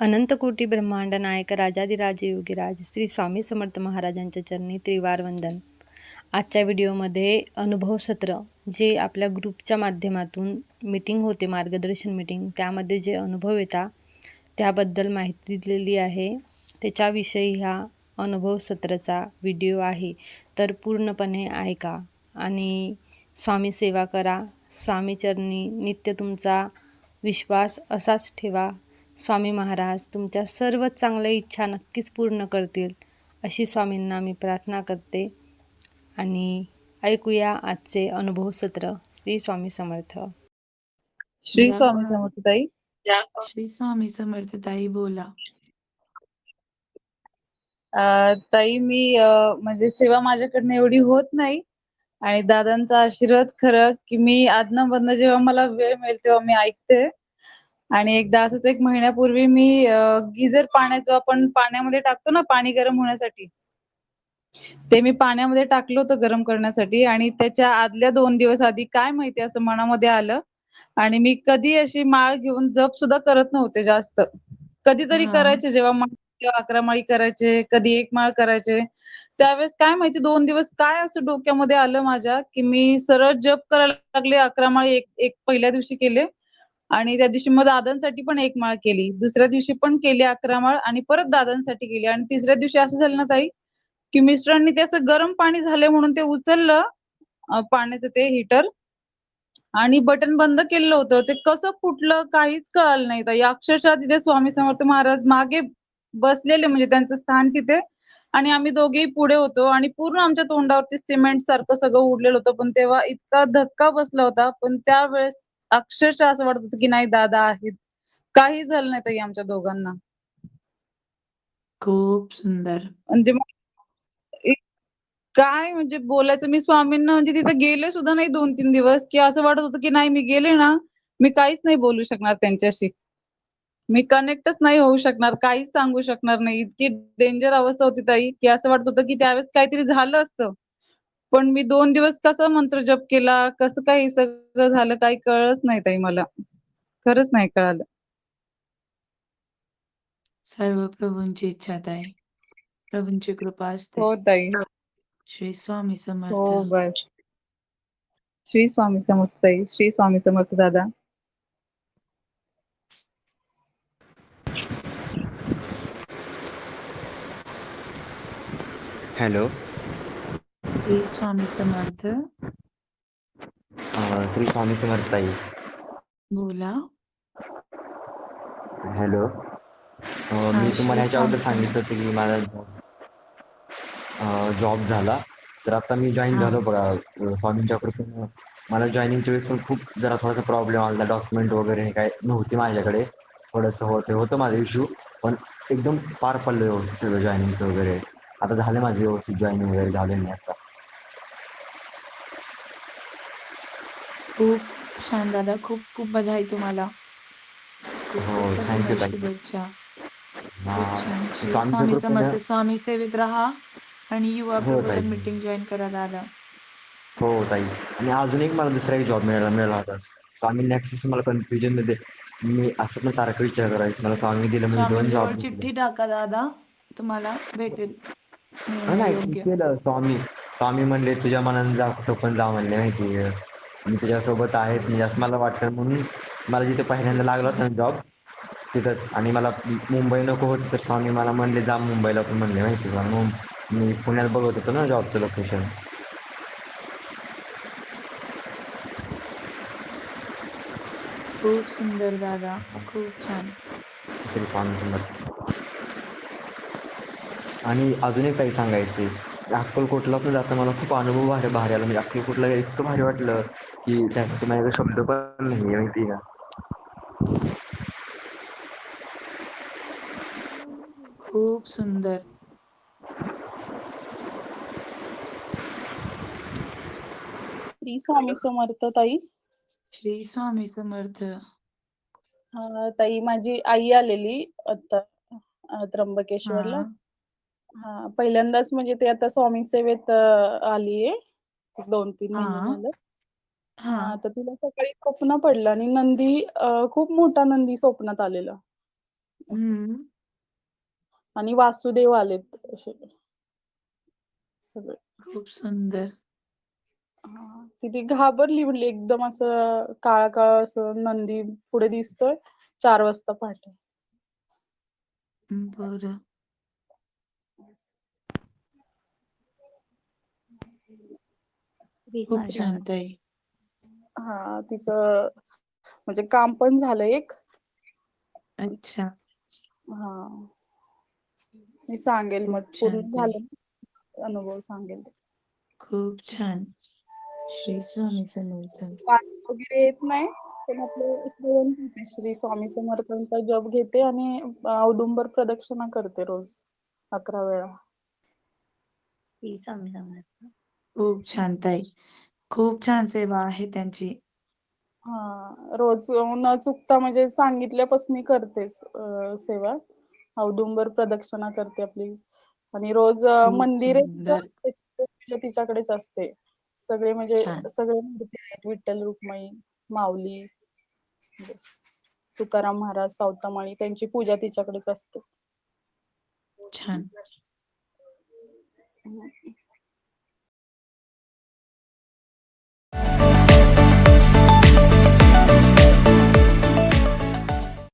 अनंतकोटी ब्रह्मांड नायक राजाधिराज योगीराज श्री स्वामी समर्थ महाराजांच्या चरणी त्रिवार वंदन. आजच्या व्हिडिओमध्ये अनुभव सत्र जे आपल्या ग्रुपच्या माध्यमातून मीटिंग होते मार्गदर्शन मीटिंग त्यामध्ये जे अनुभव येतात त्याबद्दल माहिती दिलेली आहे. त्याच्याविषयी ह्या अनुभव सत्राचा व्हिडिओ आहे. तर पूर्णपणे ऐका आणि स्वामी सेवा करा. स्वामीचरणी नित्य तुमचा विश्वास असाच ठेवा. स्वामी महाराज तुमच्या सर्व चांगल्या इच्छा नक्कीच पूर्ण करतील अशी स्वामींना मी प्रार्थना करते. आणि ऐकूया आजचे अनुभव सत्र. श्री स्वामी समर्थ. श्री स्वामी बा- समर्थ ताई श्री स्वामी समर्थ ताई बोला ताई मी म्हणजे सेवा माझ्याकडनं एवढी होत नाही. आणि दादांचा आशीर्वाद खरं की मी आदनं मधनं जेव्हा मला वेळ मिळेल तेव्हा मी ऐकते. आणि एकदा असंच एक महिन्यापूर्वी मी गिझर पाण्याचं आपण पाण्यामध्ये टाकतो ना पाणी गरम होण्यासाठी. ते मी पाण्यामध्ये टाकलं होतं गरम करण्यासाठी आणि त्याच्या आदल्या दोन दिवस आधी काय माहिती असं मनामध्ये आलं. आणि मी कधी अशी माळ घेऊन जप सुद्धा करत नव्हते जास्त. कधीतरी. करायचे जेव्हा अकरा माळी करायचे कधी एक माळ करायचे. त्यावेळेस काय माहिती दोन दिवस काय असं डोक्यामध्ये आलं माझ्या की मी सरळ जप करायला लागले अकरा माळी एक एक पहिल्या दिवशी केले. आणि त्या दिवशी मग दादांसाठी पण एक माळ केली. दुसऱ्या दिवशी पण केली अकरा माळ आणि परत दादांसाठी केली. आणि तिसऱ्या दिवशी असं झालं ना ताई की मिस्टरांनी ते असं गरम पाणी झालंय म्हणून ते उचललं पाण्याचं ते हिटर आणि बटन बंद केलेलं होतं. ते कसं फुटलं काहीच कळलं नाही ताई. अक्षरशः तिथे स्वामी समर्थ महाराज मागे बसलेले म्हणजे त्यांचं स्थान तिथे आणि आम्ही दोघेही पुढे होतो आणि पूर्ण आमच्या तोंडावरती सिमेंट सारखं सगळं उडलेलं होतं. पण तेव्हा इतका धक्का बसला होता. पण त्यावेळेस अक्षरशः असं वाटत होतं की नाही दादा आहेत. काही झालं नाही ताई आमच्या दोघांना. खूप सुंदर. म्हणजे मग काय म्हणजे बोलायचं? मी स्वामींना म्हणजे तिथे गेले सुद्धा नाही दोन तीन दिवस की असं वाटत होतं की नाही मी गेले ना मी काहीच नाही बोलू शकणार त्यांच्याशी. मी कनेक्टच नाही होऊ शकणार काहीच सांगू शकणार नाही. इतकी डेंजर अवस्था होती ताई की असं वाटत होतं की त्यावेळेस काहीतरी झालं असतं. पण मी दोन दिवस कसा मंत्र जप केला कसं काय हे सगळं झालं काही कळलंच नाही ताई मला. खरंच नाही कळालं. सर्व प्रभूंची इच्छा ताई. प्रभूंची कृपा असते. हो ताई. श्री स्वामी समर्थ. हो बस. श्री स्वामी समर्थ ताई. श्री स्वामी समर्थ दादा. हॅलो. श्री स्वामी समर्थ. श्री स्वामी समर्थ ताई बोला. हॅलो. मी तुम्हाला ह्याच्या अगोदर सांगितलं होतं की माझा जॉब झाला तर आता मी जॉईन. झालो बघा. स्वामींच्या कृपेनं मला जॉईनिंगच्या वेळेस पण खूप जरा थोडासा प्रॉब्लेम आला डॉक्युमेंट वगैरे हे काय नव्हती माझ्याकडे. थोडंसं होतं होतं माझं इश्यू पण एकदम पार पडलं व्यवस्थित सगळं जॉईनिंगचं वगैरे. आता झालं माझं व्यवस्थित जॉईनिंग वगैरे झालं नाही आता. खूप छान दादा. खूप खूप बधाई तुम्हाला. खूप खूप थँक्यू शुभेच्छा. हा, खूप छान. स्वामी कृपेनं समर्थ स्वामी सेवेत राहा आणि युवा हो, प्रबोधन ताई. मीटिंग जॉईन करा दादा हो ताई. आणि अजून एक मला दुसरा एक जॉब मिळाला मिळाला होता. स्वामींनी ऍक्च्युअली मला कन्फ्युजनमध्ये मी असं पण सारखं विचार करायचं. मला स्वामी दिलं म्हणजे दोन स्वामींजवळ जॉब चिठ्ठी टाका दादा. तुम्हाला भेटेल. निर्णय नाही योग्य. केलं स्वामी. स्वामी म्हणले तुझ्या मनाने जा कुठं पण जा म्हणले माहिती मी तुझ्यासोबत आहेच म्हणजे असं मला वाटलं. म्हणून मला जिथे पहिल्यांदा लागला होता जॉब तिथंच. आणि मला मुंबई नको होती तर स्वामी मला म्हणले जा मुंबईला. पण म्हणले माहिती का? मग मी पुण्यात बघत होतो ना जॉबचं लोकेशन खूप सुंदर दादा खूप छान. श्री स्वामी समर्थ आणि अजून एक काही सांगायचे अक्कलकोटला पण जाता मला खूप अनुभव भारी भारी आला. म्हणजे अक्कलकोटला इतकं भारी वाटलं की त्यासाठी माझ्याकडे शब्द पण नाही माहिती का? खूप सुंदर. श्री स्वामी समर्थ ताई. श्री स्वामी समर्थ. हा, ताई माझी आई आलेली आता अ, त्र्यंबकेश्वरला. हा. हा पहिल्यांदाच म्हणजे ते आता स्वामी सेवेत आलीये. दोन तीन हा. महिने झालं. हा. हा तर तिला सकाळी स्वप्न पडलं आणि नंदी अ, खूप मोठा नंदी स्वप्नात आलेला. असं. आणि वासुदेव आलेत असे. सगळे. खूप सुंदर. हा ती घाबरली म्हणली एकदम असं काळा काळा असं नंदी पुढे दिसतोय. चार वाजता पहाटे. बरं. खूप दुसरी- छान ताई. हा तिचं म्हणजे काम पण झालं एक अच्छा. हा मी सांगेल मग पूर्ण छान ताई. झालं अनुभव सांगेल ते. खूप छान. श्री स्वामी समर्थ. वाचता वगैरे येत नाही पण आपलं करते श्री स्वामी समर्थांचा जप घेते आणि औदुंबर प्रदक्षिणा करते रोज अकरा वेळा खूप छान ताई. खूप छान सेवा आहे त्यांची. हा रोज न चुकता म्हणजे सांगितल्यापासून करतेच अ सेवा औदुंबर प्रदक्षिणा करते आपली आणि रोज खूप मंदिर सुंदर. तिथं, पूजा तिच्याकडेच असते सगळे म्हणजे छान. सगळे मूर्ती आहेत विठ्ठल रुक्माई माऊली तुकाराम महाराज सावतामाळी त्यांची पूजा तिच्याकडेच असते छान.